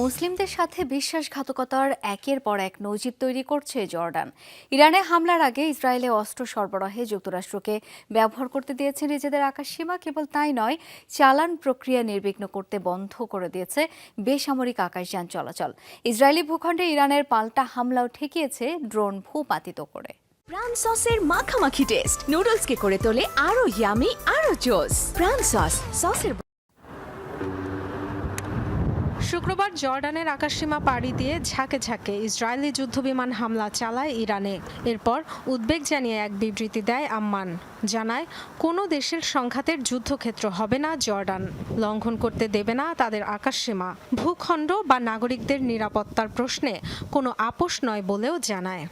মুসলিমদের সাথে বিশ্বাসঘাতকতার একের পর এক নজির তৈরি করছে জর্ডান। ইরানে হামলার আগে ইসরায়েলে অস্ত্র সরবরাহে যুক্তরাষ্ট্রকে ব্যবহার করতে দিয়েছে নিজেদের আকাশসীমা। কেবল তাই নয়, চালান প্রক্রিয়া নির্বিঘ্ন করতে বন্ধ করে দিয়েছে বেসামরিক আকাশযান চলাচল। ইসরায়েলি ভূখণ্ডে ইরানের পাল্টা হামলাও ঠেকিয়েছে ড্রোন ভূপাতিত করে। প্রাণ সসের মাখামাখি টেস্ট নুডলসকে করে তোলে আরও ইয়ামি আরও জোস প্রাণ সস সসের শুক্রবার জর্ডানের আকাশসীমা পাড়ি দিয়ে ঝাঁকে ঝাঁকে ইসরায়েলি যুদ্ধবিমান হামলা চালায় ইরানে। এরপর উদ্বেগ জানিয়ে এক বিবৃতি দেয় আম্মান। জানায়, কোনো দেশের সংঘাতের যুদ্ধক্ষেত্র হবে না জর্ডান। লঙ্ঘন করতে দেবে না তাদের আকাশসীমা। ভূখণ্ড বা নাগরিকদের নিরাপত্তার প্রশ্নে কোনো আপোষ নয় বলেও জানায়।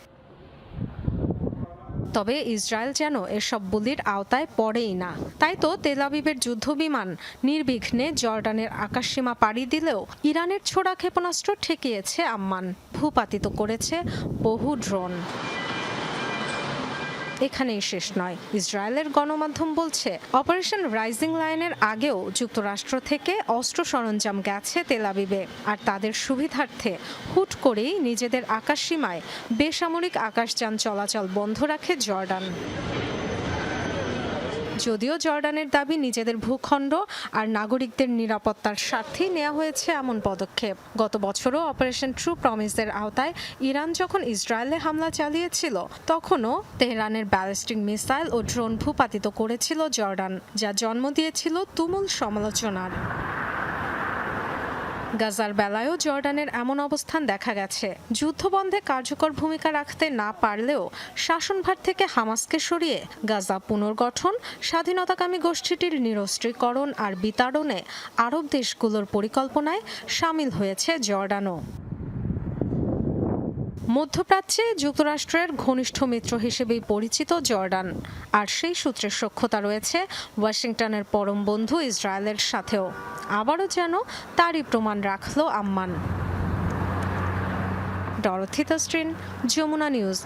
তবে ইসরায়েল যেন এসব বুলির আওতায় পড়েই না। তাই তো তেলাবিবের যুদ্ধবিমান নির্বিঘ্নে জর্ডানের আকাশসীমা পাড়ি দিলেও ইরানের ছোড়া ক্ষেপণাস্ত্র ঠেকিয়েছে আম্মান। ভূপাতিত করেছে বহু ড্রোন। এখানেই শেষ নয়। ইসরায়েলের গণমাধ্যম বলছে, অপারেশন রাইজিং লাইনের আগেও যুক্তরাষ্ট্র থেকে অস্ত্র সরঞ্জাম গেছে তেলাবিবে আর তাদের সুবিধার্থে করেই নিজেদের আকাশসীমায় বেসামরিক আকাশযান চলাচল বন্ধ রাখে জর্ডান। যদিও জর্ডানের দাবি নিজেদের ভূখণ্ড আর নাগরিকদের নিরাপত্তার স্বার্থেই নেওয়া হয়েছে এমন পদক্ষেপ। গত বছরও অপারেশন ট্রু প্রমিসের আওতায় ইরান যখন ইসরায়েলে হামলা চালিয়েছিল, তখনও তেহরানের ব্যালিস্টিক মিসাইল ও ড্রোন ভূপাতিত করেছিল জর্ডান, যা জন্ম দিয়েছিল তুমুল সমালোচনার। গাজার বেলায়ও জর্ডানের এমন অবস্থান দেখা গেছে। যুদ্ধবন্ধে কার্যকর ভূমিকা রাখতে না পারলেও শাসনভার থেকে হামাসকে সরিয়ে গাজা পুনর্গঠন, স্বাধীনতাকামী গোষ্ঠীটির নিরস্ত্রীকরণ আর বিতাড়নে আরব দেশগুলোর পরিকল্পনায় সামিল হয়েছে জর্ডানও। মধ্যপ্রাচ্যে যুক্তরাষ্ট্রের ঘনিষ্ঠ মিত্র হিসেবেই পরিচিত জর্ডান। আর সেই সূত্রে সখ্যতা রয়েছে ওয়াশিংটনের পরম বন্ধু ইসরায়েলের সাথেও। আবারও যেন তারই প্রমাণ রাখল আম্মান। ডরথিতা স্ট্রিন যমুনা নিউজ।